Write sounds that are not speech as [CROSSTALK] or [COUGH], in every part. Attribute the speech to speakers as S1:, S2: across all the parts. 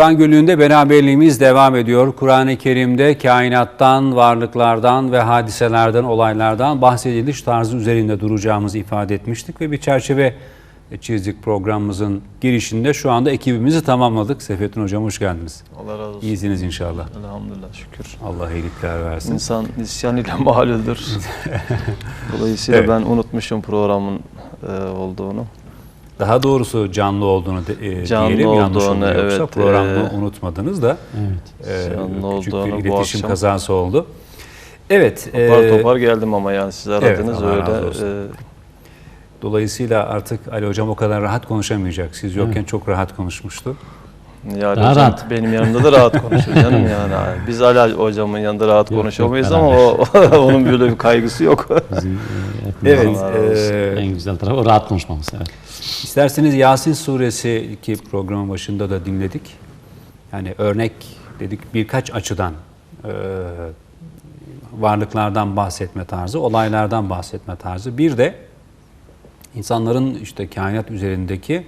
S1: Kur'an günlüğünde beraberliğimiz devam ediyor. Kur'an-ı Kerim'de kainattan, varlıklardan ve hadiselerden, olaylardan bahsediliş tarzı üzerinde duracağımızı ifade etmiştik ve bir çerçeve çizdik programımızın girişinde. Şu anda ekibimizi tamamladık. Sefettin Hocam hoş geldiniz.
S2: Allah razı olsun.
S1: İyisiniz inşallah.
S2: Elhamdülillah şükür.
S1: Allah iyilikler versin.
S2: İnsan isyan ile maluldür. [LAUGHS] Dolayısıyla
S1: Evet.
S2: ben unutmuşum programın e, olduğunu.
S1: Daha doğrusu canlı olduğunu de, e,
S2: Canlı
S1: diyelim yanlış
S2: olduğunu,
S1: oldu yoksa
S2: evet,
S1: programı
S2: e,
S1: unutmadınız da
S3: Evet.
S1: e,
S2: Canlı
S1: küçük
S2: olduğunu
S1: bir
S2: bu
S1: iletişim
S2: akşam-
S1: kazası oldu. Evet.
S2: Topar
S1: e,
S2: topar geldim ama yani siz aradınız
S1: razı
S2: öyle. e,
S1: Dolayısıyla artık Ali Hocam o kadar rahat konuşamayacak. Siz yokken çok rahat konuşmuştu.
S2: yani
S3: Daha
S2: hocam
S3: rahat.
S2: benim yanımda da rahat konuşuyor canım [LAUGHS] yani. Biz Ali hocamın yanında rahat
S3: Yok,
S2: konuşamayız
S3: yok,
S2: ama o, [LAUGHS] onun böyle bir kaygısı yok.
S3: Bizim,
S1: Evet. E,
S3: en güzel tarafı rahat konuşmamız. Evet.
S1: İsterseniz Yasin suresi ki programın başında da dinledik. Yani örnek dedik birkaç açıdan e, varlıklardan bahsetme tarzı, olaylardan bahsetme tarzı. Bir de insanların işte kainat üzerindeki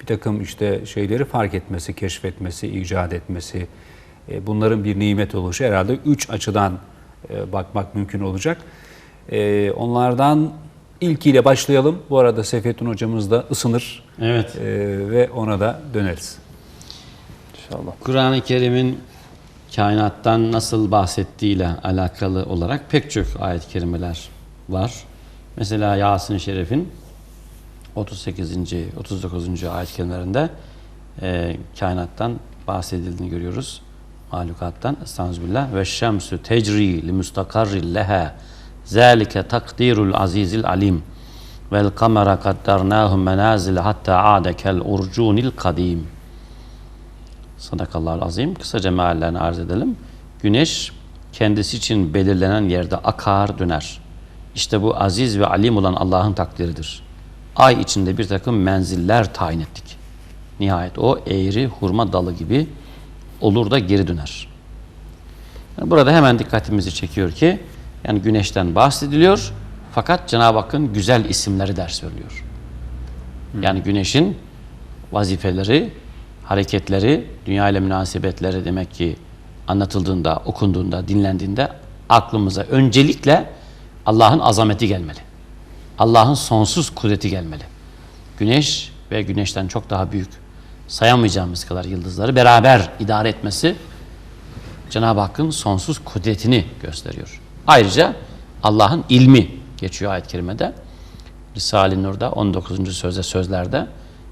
S1: bir takım işte şeyleri fark etmesi, keşfetmesi, icat etmesi, e, bunların bir nimet oluşu herhalde üç açıdan e, bakmak mümkün olacak. E, onlardan ilkiyle başlayalım. Bu arada Seyfettin hocamız da ısınır
S3: Evet.
S1: e, ve ona da döneriz.
S2: İnşallah.
S3: Kur'an-ı Kerim'in kainattan nasıl bahsettiğiyle alakalı olarak pek çok ayet-i kerimeler var. Mesela Yasin-i Şerif'in 38. 39. ayet-i kerimelerinde e, kainattan bahsedildiğini görüyoruz. Mahlukattan. Estağfirullah. Ve şemsü tecri li müstakarri leha. Zalike takdirul azizil alim. Vel kamera kaddarnahu menazil hatta ade kel urcunil kadim. Sadakallahu azim. Kısaca meallerini arz edelim. Güneş kendisi için belirlenen yerde akar döner. İşte bu aziz ve alim olan Allah'ın takdiridir. Ay içinde bir takım menziller tayin ettik. Nihayet o eğri hurma dalı gibi olur da geri döner. Yani Burada hemen dikkatimizi çekiyor ki yani güneşten bahsediliyor fakat Cenab-ı Hakk'ın güzel isimleri ders veriliyor. Yani güneşin vazifeleri, hareketleri, dünya ile münasebetleri demek ki anlatıldığında, okunduğunda, dinlendiğinde aklımıza öncelikle Allah'ın azameti gelmeli. Allah'ın sonsuz kudreti gelmeli. Güneş ve güneşten çok daha büyük sayamayacağımız kadar yıldızları beraber idare etmesi Cenab-ı Hakk'ın sonsuz kudretini gösteriyor. Ayrıca Allah'ın ilmi geçiyor ayet-i kerimede. Risale-i Nur'da 19. sözde sözlerde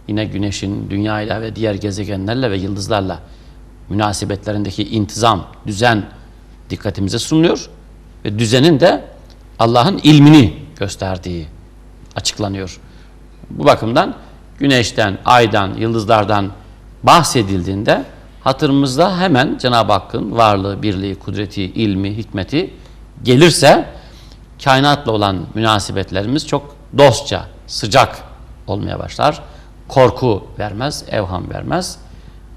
S3: yine güneşin dünyayla ve diğer gezegenlerle ve yıldızlarla münasebetlerindeki intizam, düzen dikkatimize sunuluyor. Ve düzenin de Allah'ın ilmini gösterdiği açıklanıyor. Bu bakımdan güneşten, aydan, yıldızlardan bahsedildiğinde hatırımızda hemen Cenab-ı Hakk'ın varlığı, birliği, kudreti, ilmi, hikmeti gelirse kainatla olan münasebetlerimiz çok dostça, sıcak olmaya başlar. Korku vermez, evham vermez.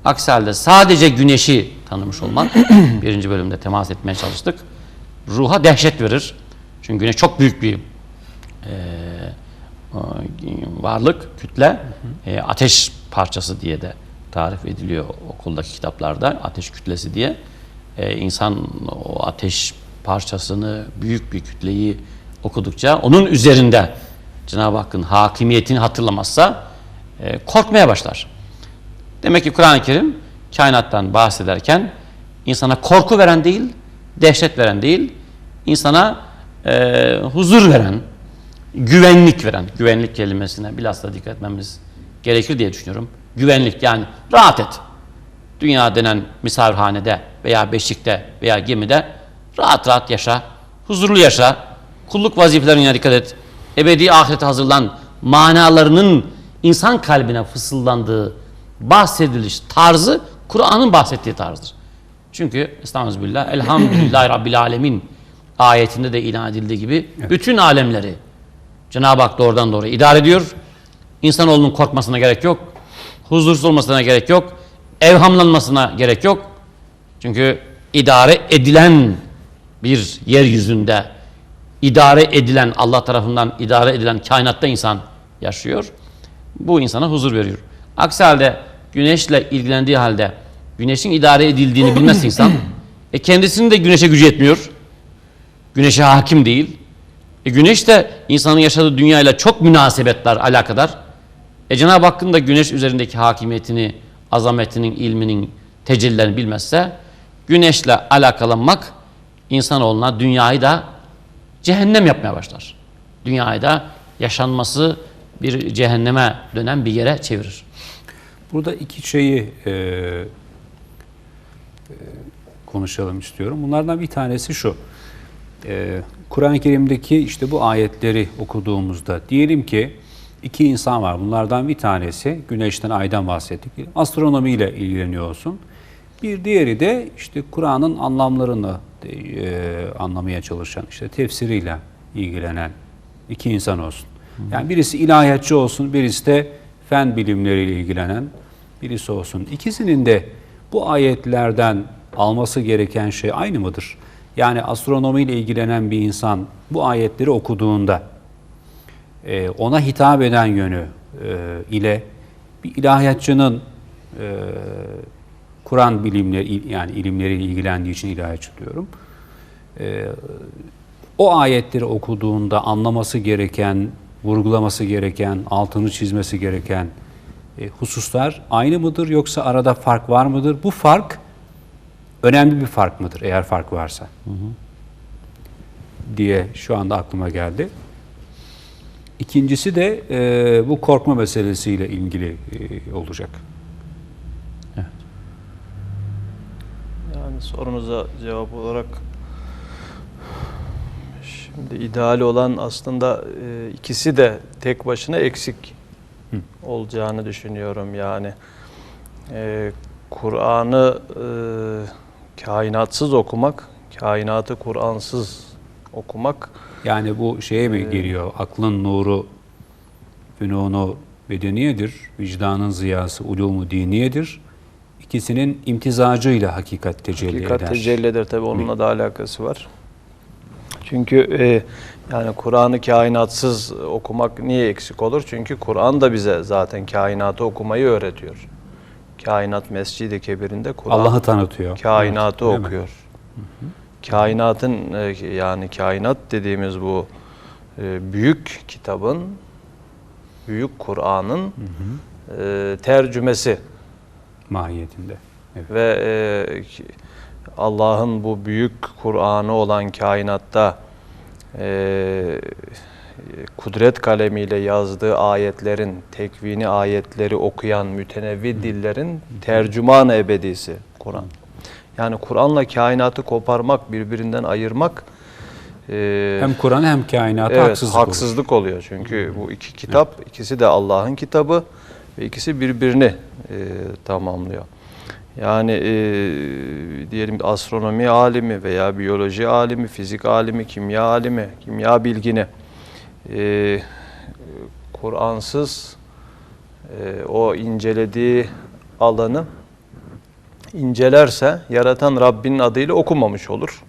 S3: Aksi halde sadece güneşi tanımış olmak, [CLEARS THROAT] birinci bölümde temas etmeye çalıştık. Ruha dehşet verir. Çünkü güneş çok büyük bir e, varlık, kütle, e, ateş parçası diye de tarif ediliyor okuldaki kitaplarda. Ateş kütlesi diye. E, insan o ateş parçasını, büyük bir kütleyi okudukça onun üzerinde Cenab-ı Hakk'ın hakimiyetini hatırlamazsa e, korkmaya başlar. Demek ki Kur'an-ı Kerim kainattan bahsederken insana korku veren değil, dehşet veren değil, insana e, huzur veren, güvenlik veren, güvenlik kelimesine bilhassa dikkat etmemiz gerekir diye düşünüyorum. Güvenlik yani rahat et. Dünya denen misafirhanede veya beşikte veya gemide rahat rahat yaşa, huzurlu yaşa, kulluk vazifelerine dikkat et. Ebedi ahirete hazırlan, manalarının insan kalbine fısıldandığı bahsediliş tarzı Kur'an'ın bahsettiği tarzdır. Çünkü Estağfirullah, Elhamdülillahi [CLEARS THROAT] Rabbil Alemin ayetinde de ilan edildiği gibi bütün alemleri Cenab-ı Hak doğrudan doğruya idare ediyor. İnsanoğlunun korkmasına gerek yok. Huzursuz olmasına gerek yok. Evhamlanmasına gerek yok. Çünkü idare edilen bir yeryüzünde idare edilen Allah tarafından idare edilen kainatta insan yaşıyor. Bu insana huzur veriyor. Aksi halde güneşle ilgilendiği halde güneşin idare edildiğini bilmez insan. E kendisinin de güneşe gücü yetmiyor. Güneşe hakim değil. E güneş de insanın yaşadığı dünyayla çok münasebetler, alakadar. E Cenab-ı Hakk'ın da güneş üzerindeki hakimiyetini, azametinin, ilminin tecellilerini bilmezse güneşle alakalanmak insanoğluna dünyayı da cehennem yapmaya başlar. Dünyayı da yaşanması bir cehenneme dönen bir yere çevirir.
S1: Burada iki şeyi e, e, konuşalım istiyorum. Bunlardan bir tanesi şu. E, Kur'an-ı Kerim'deki işte bu ayetleri okuduğumuzda diyelim ki iki insan var. Bunlardan bir tanesi güneşten, aydan bahsettik. Astronomiyle ilgileniyor olsun. Bir diğeri de işte Kur'an'ın anlamlarını e, anlamaya çalışan, işte tefsiriyle ilgilenen iki insan olsun. Yani birisi ilahiyatçı olsun, birisi de fen bilimleriyle ilgilenen birisi olsun. İkisinin de bu ayetlerden alması gereken şey aynı mıdır? Yani astronomiyle ilgilenen bir insan bu ayetleri okuduğunda e, ona hitap eden yönü e, ile bir ilahiyatçının e, Kur'an bilimleri yani ilimleriyle ilgilendiği için ilahiyatçı diyorum. E, o ayetleri okuduğunda anlaması gereken, vurgulaması gereken, altını çizmesi gereken e, hususlar aynı mıdır yoksa arada fark var mıdır? Bu fark önemli bir fark mıdır eğer fark varsa? diye şu anda aklıma geldi. İkincisi de e, bu korkma meselesiyle ilgili e, olacak.
S2: Yani sorunuza cevap olarak şimdi ideal olan aslında e, ikisi de tek başına eksik olacağını düşünüyorum yani. E, Kur'an'ı e, kainatsız okumak, kainatı Kur'ansız okumak
S1: Yani bu şeye mi geliyor? Aklın nuru, fünunu bedeniyedir. Vicdanın ziyası, ulumu diniyedir. İkisinin imtizacıyla hakikat tecelli
S2: Hakikat
S1: eder.
S2: tecelli eder tabi onunla da alakası var. Çünkü e, yani Kur'an'ı kainatsız okumak niye eksik olur? Çünkü Kur'an da bize zaten kainatı okumayı öğretiyor. Kainat Mescid-i Kebir'inde Kur'an
S1: Allah'ı tanıtıyor.
S2: kainatı
S1: Evet,
S2: okuyor. Kainatın e, yani kainat dediğimiz bu e, büyük kitabın, büyük Kur'an'ın e, tercümesi
S1: Mahiyetinde. Evet.
S2: ve e, Allah'ın bu büyük Kur'an'ı olan kainatta e, kudret kalemiyle yazdığı ayetlerin, tekvini ayetleri okuyan mütenevvi dillerin tercüman ebedisi Kur'an. Yani Kur'an'la kainatı koparmak, birbirinden ayırmak e,
S1: Hem Kur'an hem kainata
S2: evet,
S1: haksızlık,
S2: haksızlık oluyor. Çünkü bu iki kitap, ikisi de Allah'ın kitabı ve ikisi birbirini e, tamamlıyor. Yani e, diyelim astronomi alimi veya biyoloji alimi, fizik alimi, kimya alimi, kimya bilgini e, Kur'ansız e, o incelediği alanı incelerse yaratan Rabbinin adıyla okumamış olur.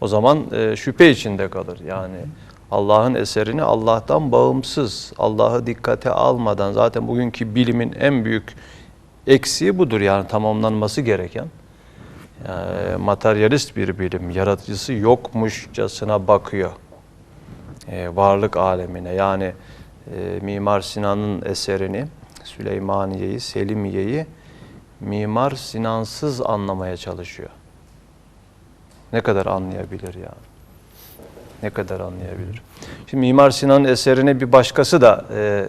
S2: O zaman e, şüphe içinde kalır. Yani Allah'ın eserini Allah'tan bağımsız, Allah'ı dikkate almadan zaten bugünkü bilimin en büyük eksiği budur yani tamamlanması gereken. Yani materyalist bir bilim, yaratıcısı yokmuşçasına bakıyor e, varlık alemine. Yani e, Mimar Sinan'ın eserini, Süleymaniye'yi, Selimiye'yi Mimar Sinansız anlamaya çalışıyor. Ne kadar anlayabilir yani? Ne kadar anlayabilir? Şimdi Mimar Sinan'ın eserini bir başkası da e,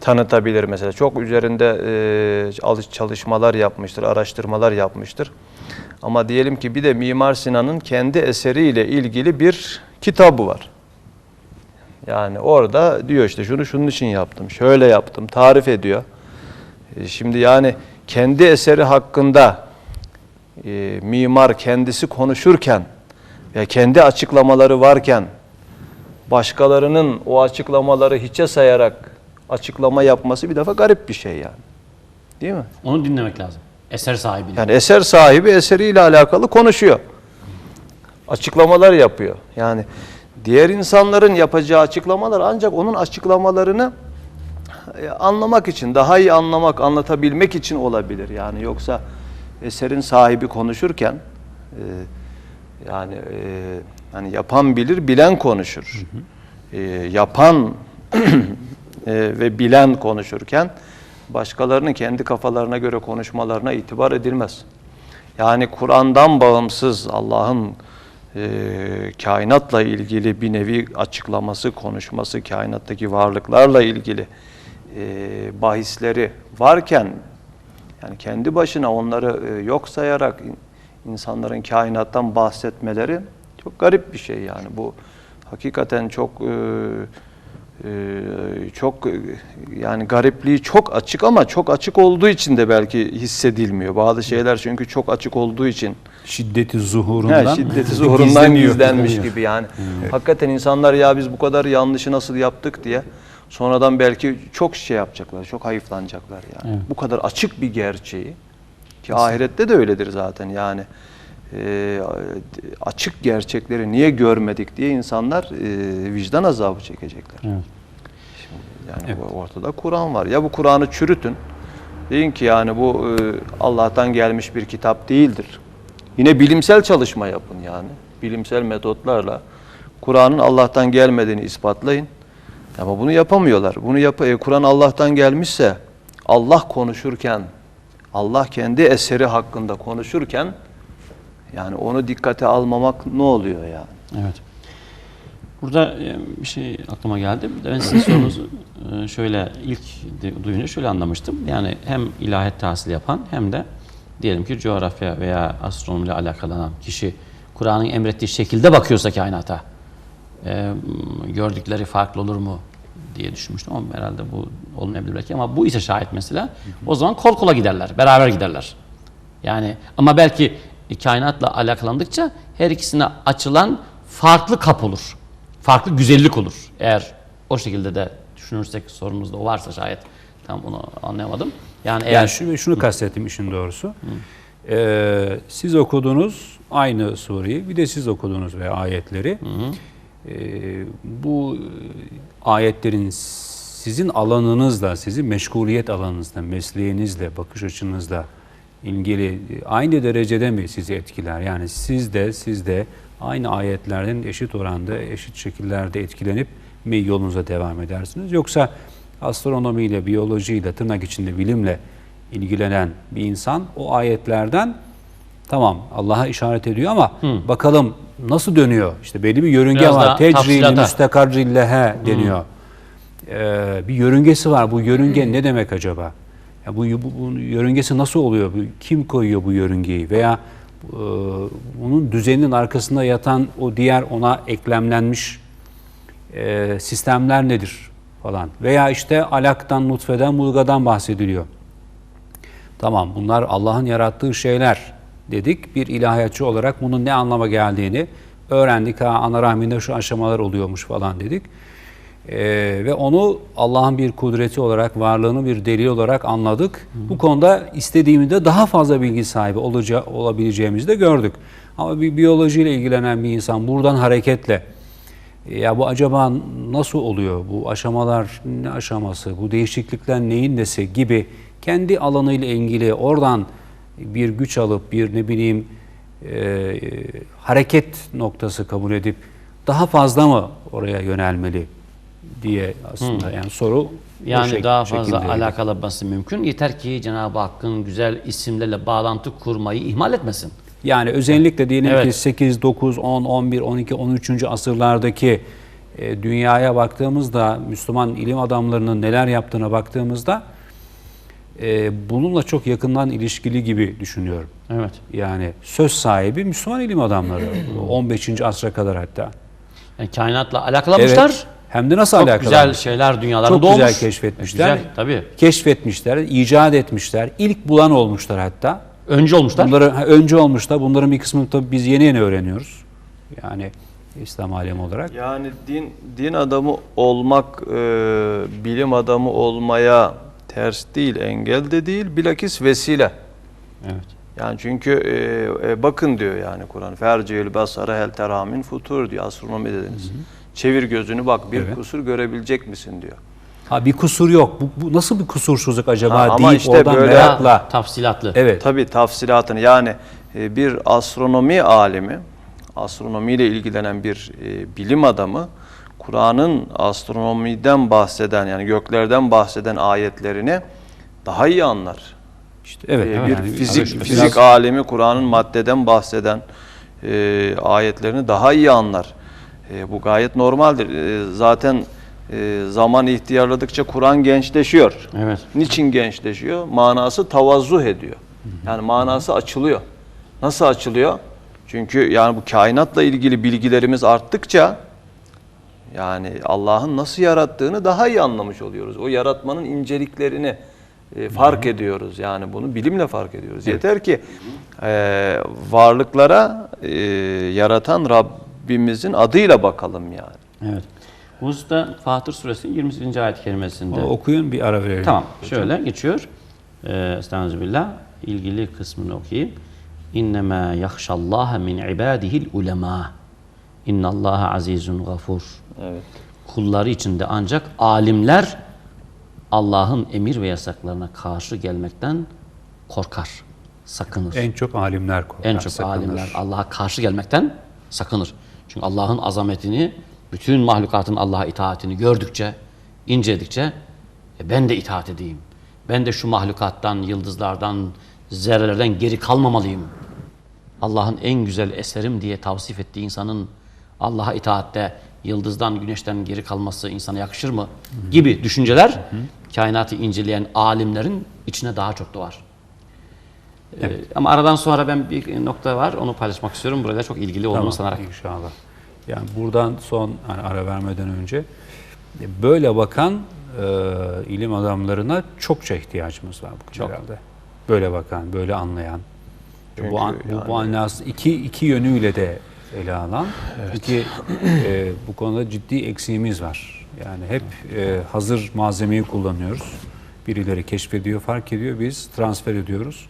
S2: tanıtabilir mesela. Çok üzerinde e, alış- çalışmalar yapmıştır, araştırmalar yapmıştır. Ama diyelim ki bir de Mimar Sinan'ın kendi eseriyle ilgili bir kitabı var. Yani orada diyor işte şunu şunun için yaptım, şöyle yaptım, tarif ediyor. E, Şimdi yani kendi eseri hakkında e, mimar kendisi konuşurken ve kendi açıklamaları varken başkalarının o açıklamaları hiçe sayarak açıklama yapması bir defa garip bir şey yani. Değil mi?
S3: Onu dinlemek lazım. Eser sahibi.
S2: Yani eser sahibi eseriyle alakalı konuşuyor. Açıklamalar yapıyor. Yani diğer insanların yapacağı açıklamalar ancak onun açıklamalarını e, anlamak için, daha iyi anlamak, anlatabilmek için olabilir. Yani yoksa eserin sahibi konuşurken e, yani e, hani yapan bilir, bilen konuşur. E, yapan [CLEARS THROAT] e, ve bilen konuşurken başkalarının kendi kafalarına göre konuşmalarına itibar edilmez. Yani Kur'an'dan bağımsız Allah'ın e, kainatla ilgili bir nevi açıklaması, konuşması, kainattaki varlıklarla ilgili e, bahisleri varken yani kendi başına onları e, yok sayarak insanların kainattan bahsetmeleri çok garip bir şey yani bu hakikaten çok e, e, çok e, yani garipliği çok açık ama çok açık olduğu için de belki hissedilmiyor. Bazı şeyler çünkü çok açık olduğu için
S1: Şiddeti zuhurundan.
S2: Ha, şiddeti [LAUGHS] zuhurundan gizlenmiş gibi yani. Hakikaten insanlar ya biz bu kadar yanlışı nasıl yaptık diye sonradan belki çok şey yapacaklar, çok hayıflanacaklar yani.
S3: Evet.
S2: Bu kadar açık bir gerçeği ki ahirette de öyledir zaten yani. e, açık gerçekleri niye görmedik diye insanlar e, vicdan azabı çekecekler.
S3: Evet.
S2: Yani bu ortada Kur'an var. Ya bu Kur'an'ı çürütün. Deyin ki yani bu e, Allah'tan gelmiş bir kitap değildir. Yine bilimsel çalışma yapın yani. Bilimsel metotlarla Kur'an'ın Allah'tan gelmediğini ispatlayın. Ama bunu yapamıyorlar. Bunu yap e, Kur'an Allah'tan gelmişse Allah konuşurken Allah kendi eseri hakkında konuşurken yani onu dikkate almamak ne oluyor yani?
S3: Evet. Burada e, bir şey aklıma geldi. Ben sizin sorunuzu e, şöyle ilk duyunca şöyle anlamıştım. Yani hem ilahiyat tahsili yapan hem de diyelim ki coğrafya veya astronomiyle alakalanan kişi Kur'an'ın emrettiği şekilde bakıyorsa kainata e, gördükleri farklı olur mu diye düşünmüştüm ama herhalde bu olmayabilir belki ama bu ise şahit mesela o zaman kol kola giderler, beraber giderler. Yani ama belki kainatla alakalandıkça her ikisine açılan farklı kap olur. Farklı güzellik olur. Eğer o şekilde de düşünürsek sorunuzda o varsa şayet tam onu anlayamadım. Yani eğer
S1: Yani şunu, şunu kastettim işin doğrusu. Ee, siz okudunuz aynı sureyi, bir de siz okudunuz ve ayetleri. Ee, bu e, ayetlerin sizin alanınızla, sizin meşguliyet alanınızla, mesleğinizle, bakış açınızla ilgili e, aynı derecede mi sizi etkiler? Yani siz de siz de aynı ayetlerden eşit oranda, eşit şekillerde etkilenip mi yolunuza devam edersiniz? Yoksa astronomiyle, biyolojiyle, tırnak içinde bilimle ilgilenen bir insan o ayetlerden tamam Allah'a işaret ediyor ama bakalım nasıl dönüyor? İşte belli bir yörünge
S3: Biraz
S1: var. Tecrili
S3: tafsilata.
S1: müstekarrillehe deniyor. Ee, bir yörüngesi var. Bu yörünge ne demek acaba? Ya bu, bu, bu yörüngesi nasıl oluyor? Bu- Kim koyuyor bu yörüngeyi? Veya e, bunun düzeninin arkasında yatan o diğer ona eklemlenmiş e, sistemler nedir falan. Veya işte alaktan, nutfeden, mulgadan bahsediliyor. Tamam bunlar Allah'ın yarattığı şeyler dedik. Bir ilahiyatçı olarak bunun ne anlama geldiğini öğrendik. Ha, ana rahminde şu aşamalar oluyormuş falan dedik. Ee, ve onu Allah'ın bir kudreti olarak, varlığını bir delil olarak anladık. Bu konuda istediğimizde daha fazla bilgi sahibi olaca, olabileceğimizi de gördük. Ama bir biyolojiyle ilgilenen bir insan buradan hareketle ya bu acaba nasıl oluyor? Bu aşamalar ne aşaması? Bu değişiklikler neyin nesi gibi kendi alanıyla ilgili oradan bir güç alıp bir ne bileyim e, hareket noktası kabul edip daha fazla mı oraya yönelmeli diye aslında yani soru
S3: yani
S1: şek-
S3: daha fazla
S1: şekildeydi.
S3: alakalı olması mümkün. Yeter ki Cenab-ı Hakk'ın güzel isimlerle bağlantı kurmayı ihmal etmesin.
S1: Yani özellikle diyelim
S3: Evet.
S1: ki 8, 9, 10, 11, 12, 13. asırlardaki e, dünyaya baktığımızda Müslüman ilim adamlarının neler yaptığına baktığımızda e, bununla çok yakından ilişkili gibi düşünüyorum.
S3: Evet.
S1: Yani söz sahibi Müslüman ilim adamları [CLEARS THROAT] 15. asra kadar hatta.
S3: Yani kainatla alakalanmışlar.
S1: Evet. Hem de nasıl
S3: Çok
S1: alakalı?
S3: güzel şeyler dünyalarına
S1: Çok
S3: doğmuş.
S1: güzel keşfetmişler.
S3: Güzel, tabii.
S1: Keşfetmişler, icat etmişler. İlk bulan olmuşlar hatta.
S3: Önce olmuşlar.
S1: Bunları ha, önce olmuşlar. Bunların bir kısmını tabii biz yeni yeni öğreniyoruz. Yani İslam alemi olarak.
S2: Yani din din adamı olmak e, bilim adamı olmaya ters değil, engel de değil, bilakis vesile.
S3: Evet.
S2: Yani çünkü e, e, bakın diyor yani Kur'an. Ferciyel basara hel teramin futur diyor astronomi dediniz. Çevir gözünü bak bir
S1: Evet.
S2: kusur görebilecek misin diyor.
S1: Ha bir kusur yok. Bu, bu nasıl bir kusursuzluk acaba
S2: Ha, ama
S1: deyip
S2: işte
S1: oradan
S2: böyle-
S1: merakla.
S3: Tafsilatlı.
S1: Evet.
S2: Tabii tafsilatını yani e, bir astronomi alimi, astronomiyle ilgilenen bir e, bilim adamı Kur'an'ın astronomiden bahseden yani göklerden bahseden ayetlerini daha iyi anlar.
S1: İşte evet.
S2: E,
S1: evet.
S2: bir
S1: Yani
S2: fizik
S1: biraz-
S2: fizik alemi Kur'an'ın maddeden bahseden e, ayetlerini daha iyi anlar. E, bu gayet normaldir. E, zaten e, zaman ihtiyarladıkça Kur'an gençleşiyor.
S3: Evet.
S2: Niçin gençleşiyor? Manası tavazzuh ediyor. Yani manası açılıyor. Nasıl açılıyor? Çünkü yani bu kainatla ilgili bilgilerimiz arttıkça yani Allah'ın nasıl yarattığını daha iyi anlamış oluyoruz. O yaratmanın inceliklerini e, fark ediyoruz. Yani bunu bilimle fark ediyoruz. Yeter ki e, varlıklara e, yaratan Rabbimizin adıyla bakalım yani.
S3: Evet. Bu hususta Fatır Suresinin 28. ayet-i kerimesinde.
S1: Onu okuyun bir ara verelim.
S3: Tamam. Şöyle geçiyor. Ee, Estağfirullah. ilgili kısmını okuyayım. İnnemâ yahşallâhe min ibâdihil ulemâ. İnnallâhe azizun gafur.
S2: Evet.
S3: Kulları içinde ancak alimler Allah'ın emir ve yasaklarına karşı gelmekten korkar, sakınır.
S1: En çok alimler korkar.
S3: En çok
S1: sakınır.
S3: alimler Allah'a karşı gelmekten sakınır. Çünkü Allah'ın azametini, bütün mahlukatın Allah'a itaatini gördükçe, inceledikçe e, ben de itaat edeyim. Ben de şu mahlukattan, yıldızlardan, zerrelerden geri kalmamalıyım. Allah'ın en güzel eserim diye tavsif ettiği insanın Allah'a itaatte yıldızdan, güneşten geri kalması insana yakışır mı? Gibi düşünceler kainatı inceleyen alimlerin içine daha çok doğar. Ee, ama aradan sonra ben bir nokta var onu paylaşmak istiyorum. Burada çok ilgili olduğunu
S1: Tamam,
S3: sanarak.
S1: inşallah. Yani buradan son hani ara vermeden önce e, böyle bakan e, ilim adamlarına çokça ihtiyacımız var bu
S3: Çok.
S1: herhalde. Böyle bakan, böyle anlayan.
S2: Çünkü
S1: bu, an, bu,
S2: yani-
S1: bu anlas iki, iki yönüyle de ele alan. Çünkü e, bu konuda ciddi eksiğimiz var. Yani hep e, hazır malzemeyi kullanıyoruz. Birileri keşfediyor, fark ediyor, biz transfer ediyoruz.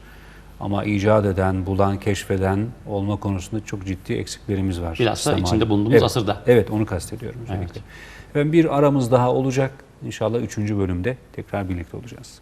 S1: Ama icat eden, bulan, keşfeden olma konusunda çok ciddi eksiklerimiz var.
S3: Bilhassa
S1: İslam
S3: içinde bulunduğumuz
S1: evet,
S3: asırda.
S1: Evet, onu kastediyorum özellikle. Ben bir aramız daha olacak. İnşallah üçüncü bölümde tekrar birlikte olacağız.